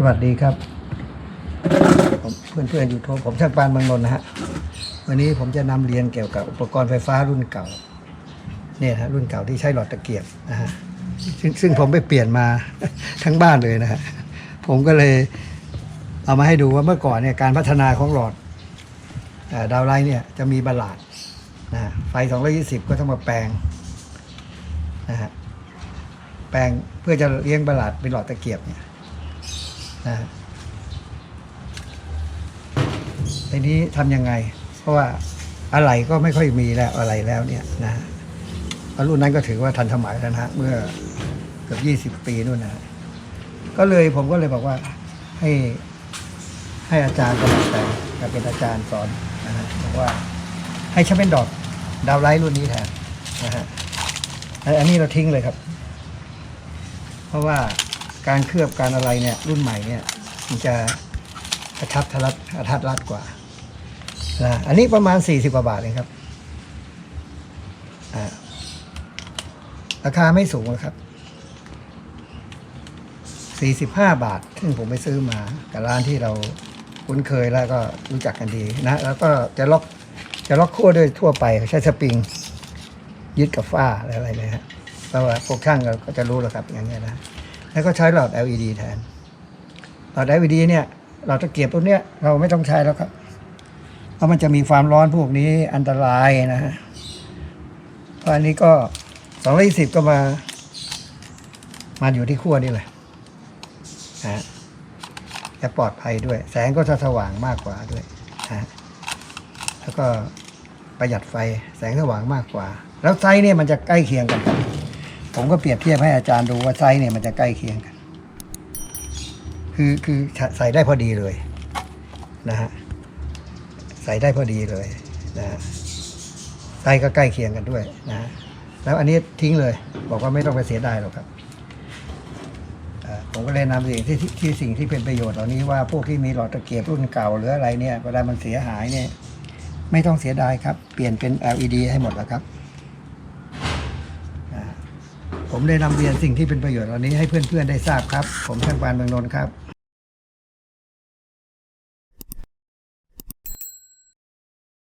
สวัสดีครับผมเพื่อนเพื่อนยูทูบผมช่างปานบางนนนะฮะวันนี้ผมจะนำเรียนเกี่ยวกับอุปกรณ์ไฟฟ้ารุ่นเก่าเนี่ยฮะรุ่นเก่าที่ใช้หลอดตะเกียบนะฮะซึ่งซึ่งผมไปเปลี่ยนมาทั้งบ้านเลยนะฮะผมก็เลยเอามาให้ดูว่าเมื่อก่อนเนี่ยการพัฒนาของหลอดดาวไลท์เนี่ยจะมีบลลาดนะไฟ 220 ก็ต้องมาแปลงนะฮะแปลงเพื่อจะเลี้ยงบลาดเป็นหลอดตะเกียบเนี่ย นะทีนี้ทำยังไง เพราะว่าอะไรก็ไม่ค่อยมีแล้วอะไรแล้วเนี่ยนะฮะเพราะรุ่นนั้นก็ถือว่าทันสมัยแล้วนะเมื่อเกือบยี่สิบปีนู่นนะก็เลยผมก็เลยบอกว่าให้ให้อาจารย์กำลังแต่กับเป็นอาจารย์สอนนะฮะบอกว่าให้ใช้เป็นดอกดาวไลท์รุ่นนี้แทนนะฮะอันนี้เราทิ้งเลยครับ เพราะว่า การเคลือบการอะไรเนี่ยรุ่นใหม่เนี่ยมันจะกระชับทะลัดกระทัดรัดกว่านะอันนี้ประมาณสี่สิบกว่าบาทเองครับอ่าราคาไม่สูงนะครับสี่สิบห้าบาท ซึ่งผมไปซื้อมากับร้านที่เราคุ้นเคยแล้วก็รู้จักกันดีนะ แล้วก็จะล็อกจะล็อกขั้วด้วยทั่วไปใช้สปริง ยึดกับฝ้าอะไรอะไรเลยฮะเพราะว่าพวกช่างก็จะรู้แล้วครับอย่างเงี้ยนะ แล้วก็ใช้หลอด LED แทน หลอด LED เนี่ยหลอดตะเกียบตัวเนี้ยเราไม่ต้องใช้แล้วครับ เพราะมันจะมีความร้อนพวกนี้อันตรายนะฮะเพราะอันนี้ก็สองร้อยสิบก็มา มาอยู่ที่ขั้วนี่แหละนะฮะจะปลอดภัยด้วย แสงก็จะสว่างมากกว่าด้วยนะฮะแล้วก็ประหยัดไฟแสงสว่างมากกว่า แล้วไซส์เนี่ยมันจะใกล้เคียงกัน ผมก็เปรียบเทียบให้อาจารย์ดูว่าไซส์เนี่ยมันจะใกล้เคียงกัน คือคือใส่ได้พอดีเลยนะฮะใส่ได้พอดีเลยนะไซส์ก็ใกล้เคียงกันด้วยนะแล้วอันนี้ทิ้งเลย บอกว่าไม่ต้องไปเสียดายหรอกครับผมก็เลยนำสิ่งที่ที่ที่สิ่งที่เป็นประโยชน์เหล่านี้ว่าพวกที่มีหลอดตะเกียบรุ่นเก่าหรืออะไรเนี่ยเวลามันเสียหายเนี่ย ไม่ต้องเสียดายครับ เปลี่ยนเป็น LED ให้หมดแล้วครับ ผมได้นำเรียนสิ่งที่เป็นประโยชน์เหล่านี้ให้เพื่อนๆได้ทราบครับ ผมช่างปานเมืองนนท์ครับ